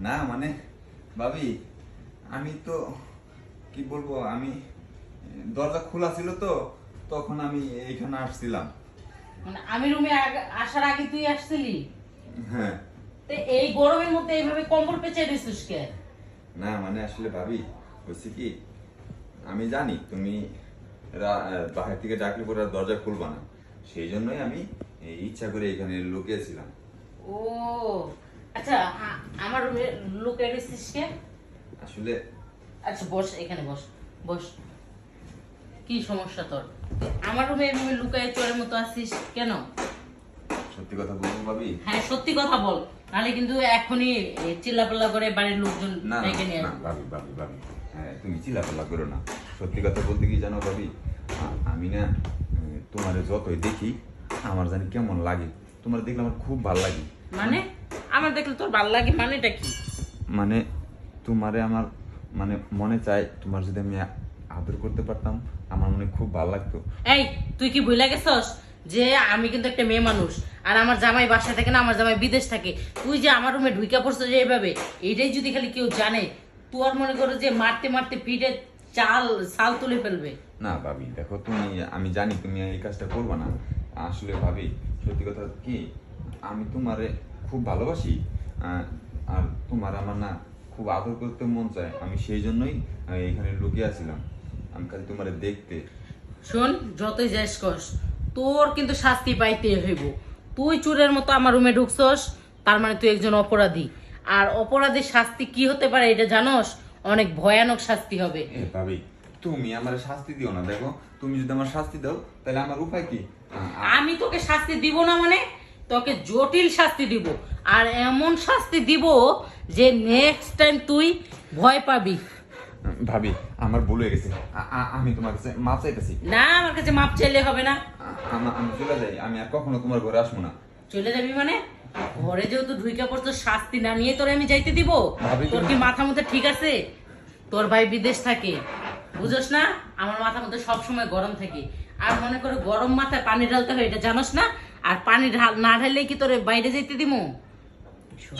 না মানে ভাবি আমি তো কি বলব আমি দরজা খোলা ছিল তো তখন আমি এইখানে আসছিলাম। মানে আমি রুমে আসার আগে তুই আসছিলি? হ্যাঁ। তো এই গরমের মধ্যে এইভাবে কম্বল পেঁচে দিছিস কে? না মানে আসলে ভাবি হচ্ছে কি আমি জানি তুমি বাহির থেকে ডাকলে পরে দরজা খুলবা না। সেই জন্যই আমি ইচ্ছা করে এখানে লুকিয়েছিলাম ও আচ্ছা আমার রুমে লুকে দিছিস কে? আসলে আচ্ছা বস এখানে বস বস। কি সমস্যা তোর? আমার রুমে রুমে লুকায় চোরের মতো আসিস কেন? সত্যি কথা বলব ভাবি? হ্যাঁ সত্যি কথা বল। নাহলে কিন্তু এখনই চিল্লাপাল্লা করে বাড়ির লোকজন ডেকে নিয়ে আসবে। ভাবি ভাবি ভাবি। হ্যাঁ তুমি চিলাপাল্লা করো না। সত্যি কথা বলতে কি জানো ভাবি? আমি না তোমার যতই দেখি আমার জানি কেমন লাগে। তোমার দেখলে আমার খুব ভালো লাগে। মানে? আমার দেখলে তোর ভালো লাগে মানেটা কি? মানে তোমারে আমার মানে মনে চায় তোমার যদি আমি আদর করতে পারতাম আমার মনে খুব ভালো লাগতো। এই তুই কি ভুলে গেছস যে আমি কিন্তু একটা মেয়ে মানুষ? আর আমার জামাই বাসা থাকে না আমার জামাই বিদেশ থাকে। তুই যে আমার রুমে ঢুইকা পড়ছো যে এইভাবে এইটাই যদি খালি কেউ জানে তুই আর মনে করো যে মারতে মারতে পিঠে চাল চাল তুলে ফেলবে। না ভাবি দেখো তুমি আমি জানি তুমি এই কাজটা করবে না। আসলে ভাবি সত্যি কথা কি আমি তোমারে খুব ভালোবাসি। আর তোমার আমার না খুব আদর করতে মন চায়। আমি সেই জন্যই এখানে লুকিয়ে আছিলাম। আমি খালি তোমারে দেখতে। শোন যতই যাস কস তোর কিন্তু শাস্তি পাইতে হইব। তুই চুরের মতো আমার রুমে ঢুকছস তার মানে তুই একজন অপরাধী। আর অপরাধীর শাস্তি কি হতে পারে এটা জানোস? অনেক ভয়ানক শাস্তি হবে। ভাবি তুমি আমার শাস্তি দিও না। দেখো তুমি যদি আমার শাস্তি দাও তাহলে আমার উপায় কি? আমি তোকে শাস্তি দিব না মানে? তোকে জটিল শাস্তি দিব। আর এমন শাস্তি দিব যে নেক্সট টাইম তুই ভয় পাবি। ভাবি আমার ভুল হয়ে গেছে। আমি তোমার কাছে মাপ চাইতেছি। না আমার কাছে মাপ চাইলে হবে না। আমি চলে যাই। আমি আর কখনো তোমার ঘরে আসব না। চলে যাবি মানে? ঘরে যেহেতু ঢুইকা পড়তো শাস্তি না নিয়ে তোরে আমি যাইতে দিব। ভাবি, তোর কি মাথা মধ্যে ঠিক আছে? তোর ভাই বিদেশ থাকে। বুঝোস না? আমার মাথা মধ্যে সবসময় গরম থাকে। আর মনে করে গরম মাথায় পানি ঢালতে হয় এটা জানোস না? আর পানি ঢাল না ঢাললে কি তোরে বাইরে যেতে দিমু? শোন,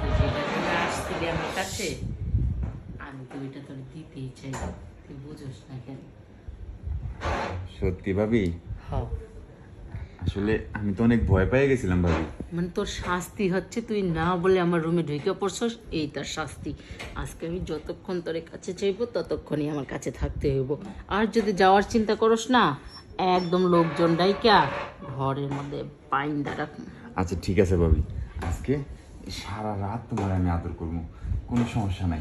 তুই যেটার জন্য আসছিলি আমার কাছে। আমি তো এটা তোর দিতেই চাই। তুই বুঝোস না কেন? সত্যি ভাবি? হ্যাঁ। আসলে আমি তো অনেক ভয় পেয়ে গেছিলাম ভাবি। মানে তোর শাস্তি হচ্ছে তুই না বলে আমার রুমে ঢুকে পড়ছস এই তার শাস্তি। আজকে আমি যতক্ষণ তোর কাছে চাইব ততক্ষণই আমার কাছে থাকতে হইব। আর যদি যাওয়ার চিন্তা করস না একদম লোকজন ডাইকা ঘরের মধ্যে পাইন্দা রাখ আচ্ছা ঠিক আছে ভাবি। আজকে সারা রাত তোমার আমি আদর করব। কোনো সমস্যা নাই।